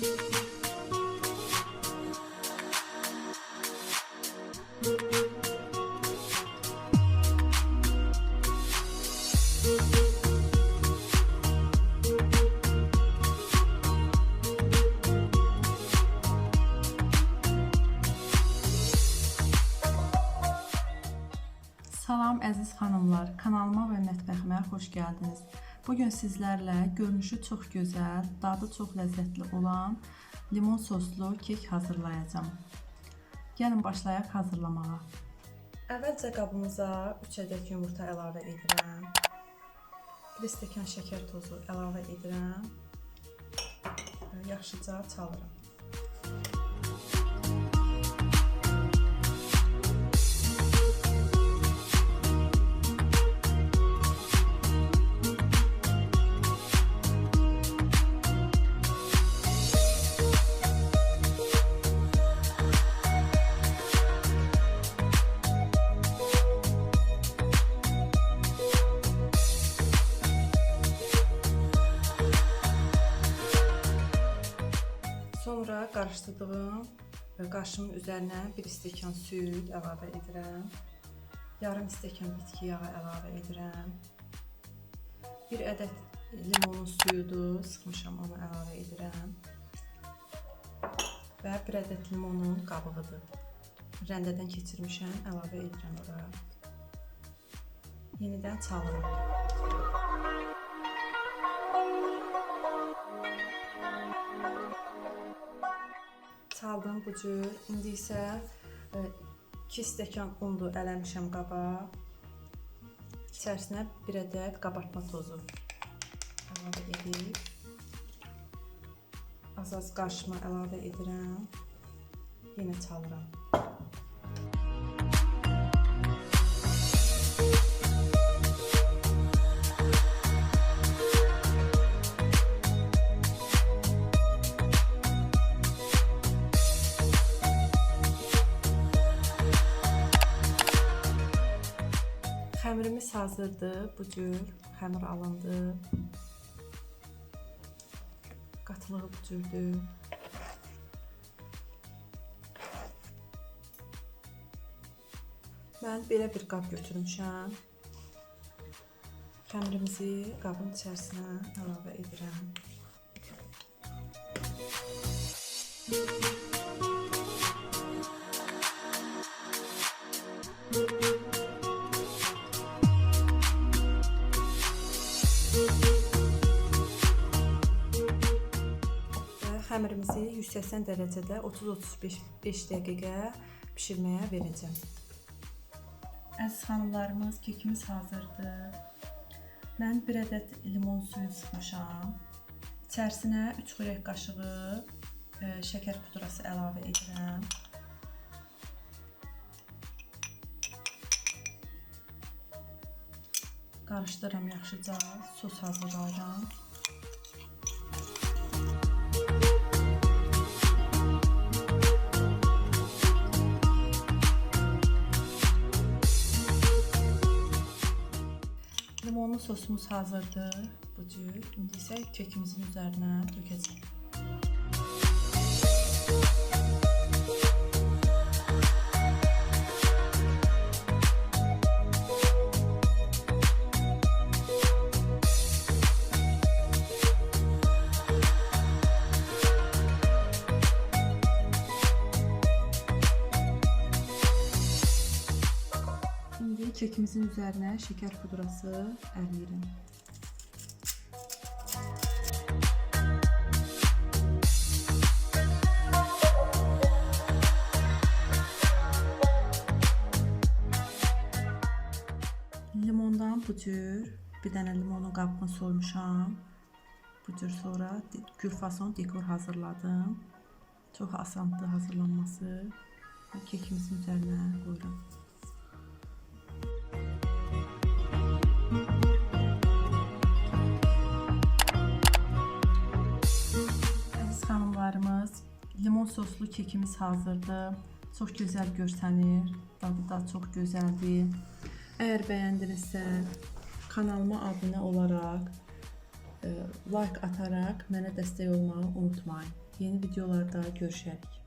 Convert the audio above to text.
Salam əziz xanımlar, kanalıma və mətbəximə xoş gəldiniz. Bu gün sizlərlə görünüşü çox gözəl, dadı çox ləzzətli olan limon soslu kek hazırlayacağam. Gəlin başlayaq hazırlamağa. Əvvəlcə qabımıza 3 ədəd yumurta əlavə edirəm. 1 stəkan şəkər tozu əlavə edirəm. Yaxşıca çalıram. Qarışdırdığım və qarışımın üzərinə 1 stəkan süd əlavə edirəm. Yarım stəkan bitki yağı əlavə edirəm. 1 ədəd limonun suyudu, sıxmışam onu əlavə edirəm. Və 1 ədəd limonun qabığıdır. Rəndədən keçirmişəm, əlavə edirəm ora. Yenidən çalıram. Çaldım bu cür. İndi isə 2 stəkan undu ələmişəm qaba. İçərisinə 1 ədəd qabartma tozu əlavə edib az-az qarışma əlavə edirəm. Yenə çalıram. Xəmirimiz hazırdır. Bu cür xəmir alındı. Qatılığı bu cürdür. Mən belə bir qab götürmüşəm. Xəmirimizi qabın içərisinə əlavə edirəm. Və xəmirimizi 180 dərəcədə 30-35 dəqiqə bişirməyə verəcəm. Əziz xanımlarımız, kekimiz hazırdır. Mən 1 ədəd limon suyu sıxmışam. İçərisinə 3 xörək qaşığı e, şəkər pudrası əlavə edirəm. Qarışdırıram yaxşıca, sos hazırlayıram. Limonlu sosumuz hazırdır. Bu cür. İndi isə kekimizin üzərinə dökəcəm. Kekimizin üzərinə şəkər pudrası ələyirəm. Limondan cür bir dənə limonun qabını soymuşam. Bu cür sonra di- gülfason dekor hazırladım. Çox asandır hazırlanması. Kekimizin üzərinə qoyuram. Limon soslu kekimiz hazırdır. Çox gözəl görsənir, dadı da çox gözəldir. Əgər bəyəndinizsə, kanalıma abunə olaraq e, like ataraq mənə dəstək olmağı unutmayın. Yeni videolarda görüşərik.